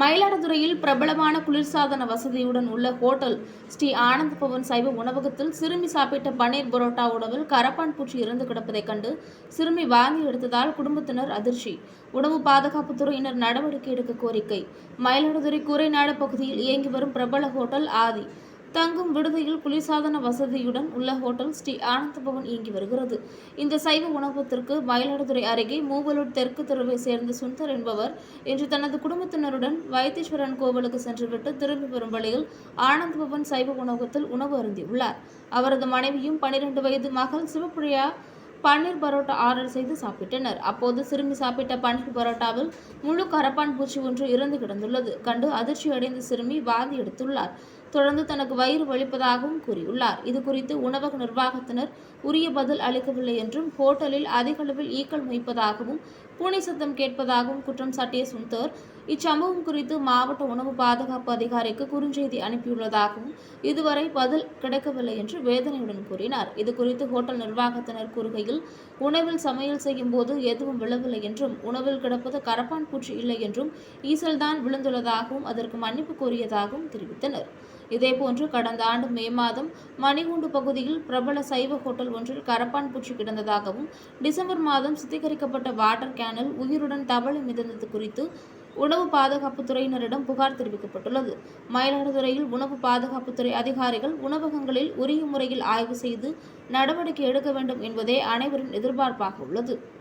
மயிலாடுதுறையில் பிரபலமான குளிர்சாதன வசதியுடன் உள்ள ஹோட்டல் ஸ்ரீ ஆனந்த் பவன் சைவ உணவகத்தில் சிறுமி சாப்பிட்ட பன்னீர் பரோட்டா உணவில் கரப்பான் பூச்சி இறந்து கிடப்பதைக் கண்டு சிறுமி வாங்கி எடுத்ததால் குடும்பத்தினர் அதிர்ச்சி. உணவு பாதுகாப்புத்துறையினர் நடவடிக்கை எடுக்க கோரிக்கை. மயிலாடுதுறை கூரைநாடு பகுதியில் இயங்கி வரும் பிரபல ஹோட்டல் ஆதி. தங்கும் விடுதியில் குளிர்சாதன வசதியுடன் உள்ள ஹோட்டல் ஸ்ரீ ஆனந்த பவன் இயங்கி வருகிறது. இந்த சைவ உணவகத்திற்கு மயிலாடுதுறை அருகே மூவலூர் தெற்கு தெருவை சேர்ந்த சுந்தர் என்பவர் இன்று தனது குடும்பத்தினருடன் வைத்தீஸ்வரன் கோவிலுக்கு சென்றுவிட்டு திரும்பி வரும் வழியில் ஆனந்த பவன் சைவ உணவகத்தில் உணவு அருந்தியுள்ளார். அவரது மனைவியும் பனிரெண்டு வயது மகள் சிவப்பிரியா பன்னீர் பரோட்டா ஆர்டர் செய்து சாப்பிட்டனர். அப்போது சிறுமி சாப்பிட்ட பன்னீர் பரோட்டாவில் முழு கரப்பான் பூச்சி ஒன்று இறந்து கிடந்துள்ளது. கண்டு அதிர்ச்சி அடைந்த சிறுமி வாந்தி எடுத்துள்ளார். தொடர்ந்து தனக்கு வயிறு வலிப்பதாகவும் கூறியுள்ளார். இது குறித்து உணவக நிர்வாகத்தினர் உரிய பதில் அளிக்கவில்லை என்றும் ஹோட்டலில் அதிக அளவில் ஈக்கள் மொய்ப்பதாகவும் பூனை சத்தம் கேட்பதாகவும் குற்றம் சாட்டிய சுந்தர் இச்சம்பவம் குறித்து மாவட்ட உணவு பாதுகாப்பு அதிகாரிக்கு குறுஞ்செய்தி அனுப்பியுள்ளதாகவும் இதுவரை பதில் கிடைக்கவில்லை என்று வேதனையுடன் கூறினார். இது குறித்து ஹோட்டல் நிர்வாகத்தினர் கூறுகையில் உணவில் சமையல் செய்யும் போது எதுவும் விழவில்லை என்றும் உணவில் கிடப்பது கரப்பான் பூச்சி இல்லை என்றும் ஈசல்தான் விழுந்துள்ளதாகவும் அதற்கு மன்னிப்பு கோரியதாகவும் தெரிவித்தனர். இதேபோன்று கடந்த ஆண்டு மே மாதம் மணிகுண்டு பகுதியில் பிரபல சைவ ஹோட்டல் ஒன்றில் கரப்பான் பூச்சி கிடந்ததாகவும் டிசம்பர் மாதம் சுத்திகரிக்கப்பட்ட வாட்டர் கேனில் உயிருடன் தவளை மிதந்தது குறித்து உணவு பாதுகாப்புத் துறையினரிடம் புகார் தெரிவிக்கப்பட்டுள்ளது. மயிலாடுதுறையில் உணவு பாதுகாப்புத்துறை அதிகாரிகள் உணவகங்களில் உரிய முறையில் ஆய்வு செய்து நடவடிக்கை எடுக்க வேண்டும் என்பதே அனைவரின் எதிர்பார்ப்பாக உள்ளது.